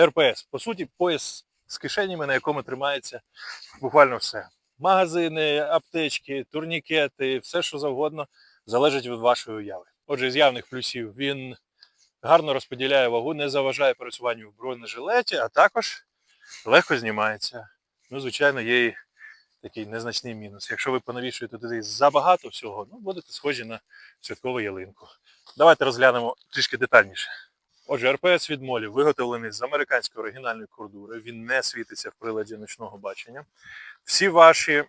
РПС. По суті, пояс з кишенями, на якому тримається буквально все. Магазини, аптечки, турнікети, все що завгодно залежить від вашої уяви. Отже, з явних плюсів він гарно розподіляє вагу, не заважає пересуванню в бронежилеті, а також легко знімається. Ну, звичайно, є і такий незначний мінус. Якщо ви понавішуєте туди забагато всього, ну будете схожі на святкову ялинку. Давайте розглянемо трішки детальніше. Отже, РПС від молі виготовлений з американської оригінальної кордури. Він не світиться в приладі ночного бачення. Всі ваші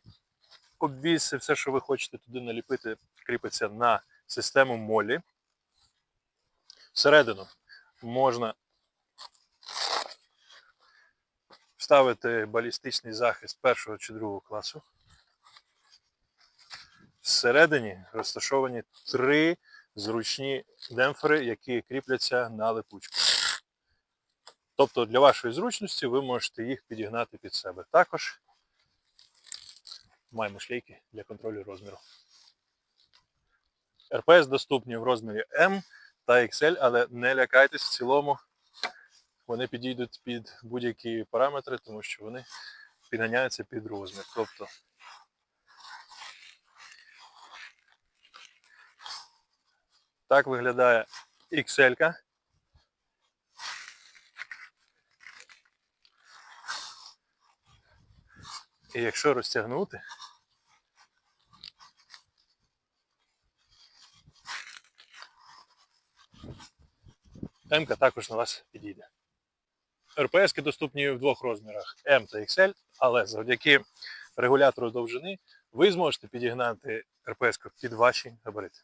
обвіси, все, що ви хочете туди наліпити, кріпиться на систему молі. Всередину можна вставити балістичний захист першого чи другого класу. Всередині розташовані три зручні демпфери, які кріпляться на липучку. Тобто для вашої зручності ви можете їх підігнати під себе. Також маємо шлейки для контролю розміру. РПС доступні в розмірі М та XL, але не лякайтесь в цілому. Вони підійдуть під будь-які параметри, тому що вони підганяються під розмір. Тобто так виглядає XL. -ка. І якщо розтягнути, м також на вас підійде. РПС доступні в двох розмірах M та XL, але завдяки регулятору довжини ви зможете підігнати РПС під ваші габарити.